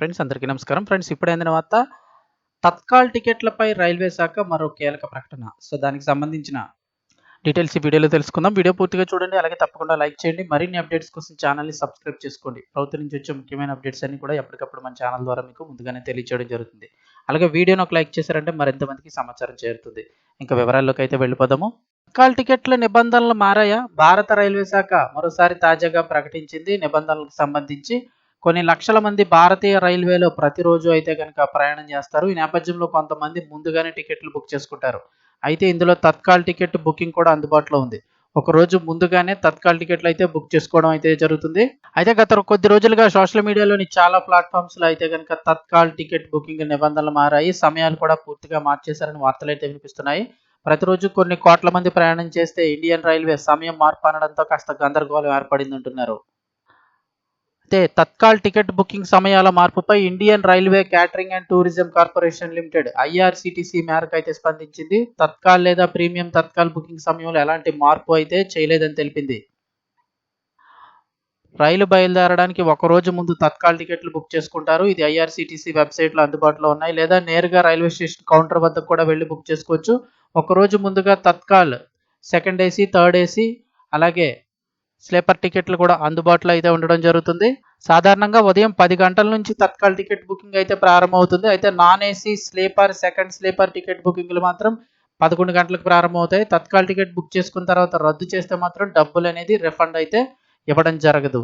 Friends అందరికీ నమస్కారం. Friends ఇప్పుడైన తర్వాత తత్కాల్ టికెట్లపై రైల్వే శాఖ మరో కీలక ప్రకటన. సో దానికి సంబంధించిన డీటెయిల్స్ ఈ వీడియోలో తెలుసుకుందాం. వీడియో పూర్తిగా చూడండి అలాగే తప్పకుండా లైక్ చేయండి. మరిన్ని అప్డేట్స్ కోసం ఛానల్ని సబ్స్క్రైబ్ చేసుకోండి. ప్రభుత్వం నుంచి వచ్చే ముఖ్యమైన అప్డేట్స్ అన్ని కూడా ఎప్పటికప్పుడు మన ఛానల్ ద్వారా మీకు ముందుగానే తెలియజేయడం జరుగుతుంది. అలాగే వీడియోని ఒక లైక్ చేశారంటే మరింత మందికి సమాచారం చేరుతుంది. ఇంకా వివరాల్లోకి అయితే వెళ్ళిపోదాము. తత్కాల్ టికెట్ల నిబంధనలు మారాయా? భారత రైల్వే శాఖ మరోసారి తాజాగా ప్రకటించింది. నిబంధనలకు సంబంధించి కొన్ని లక్షల మంది భారతీయ రైల్వేలో ప్రతిరోజు అయితే కనుక ప్రయాణం చేస్తారు. ఈ నేపథ్యంలో కొంతమంది ముందుగానే టికెట్లు బుక్ చేసుకుంటారు. అయితే ఇందులో తత్కాల్ టికెట్ బుకింగ్ కూడా అందుబాటులో ఉంది. ఒక రోజు ముందుగానే తత్కాల్ టికెట్లు అయితే బుక్ చేసుకోవడం అయితే జరుగుతుంది. అయితే గత కొద్ది రోజులుగా సోషల్ మీడియాలోని చాలా ప్లాట్ఫామ్స్లో అయితే కనుక తత్కాల్ టికెట్ బుకింగ్ నిబంధనలు మారాయి. సమయాలు కూడా పూర్తిగా మార్చేశారని వార్తలు అయితే వినిపిస్తున్నాయి. ప్రతిరోజు కొన్ని కోట్ల మంది ప్రయాణం చేస్తే ఇండియన్ రైల్వే సమయం మార్పు అనడంతో కాస్త గందరగోళం ఏర్పడింది అంటున్నారు అయితే తత్కాల్ టికెట్ బుకింగ్ సమయాల మార్పుపై Indian Railway Catering and Tourism Corporation Limited IRCTC మేరకు అయితే స్పందించింది. తత్కాల్ లేదా ప్రీమియం తత్కాల్ బుకింగ్ సమయంలో ఎలాంటి మార్పు అయితే చేయలేదని తెలిపింది. రైలు బయలుదేరడానికి ఒక రోజు ముందు తత్కాల్ టికెట్లు బుక్ చేసుకుంటారు. ఇది ఐఆర్సిటీసీ వెబ్సైట్లో అందుబాటులో ఉన్నాయి. లేదా నేరుగా రైల్వే స్టేషన్ కౌంటర్ వద్దకు కూడా వెళ్ళి బుక్ చేసుకోవచ్చు. ఒక రోజు ముందుగా Tatkal second AC third AC అలాగే స్లీపర్ టికెట్లు కూడా అందుబాటులో అయితే ఉండడం జరుగుతుంది. సాధారణంగా ఉదయం పది గంటల నుంచి తత్కాల్ టికెట్ బుకింగ్ అయితే ప్రారంభమవుతుంది. అయితే non AC sleeper second sleeper ticket బుకింగ్లు మాత్రం పదకొండు గంటలకు ప్రారంభమవుతాయి. తత్కాల్ టికెట్ బుక్ చేసుకున్న తర్వాత రద్దు చేస్తే మాత్రం డబ్బులు అనేది రిఫండ్ అయితే ఇవ్వడం జరగదు.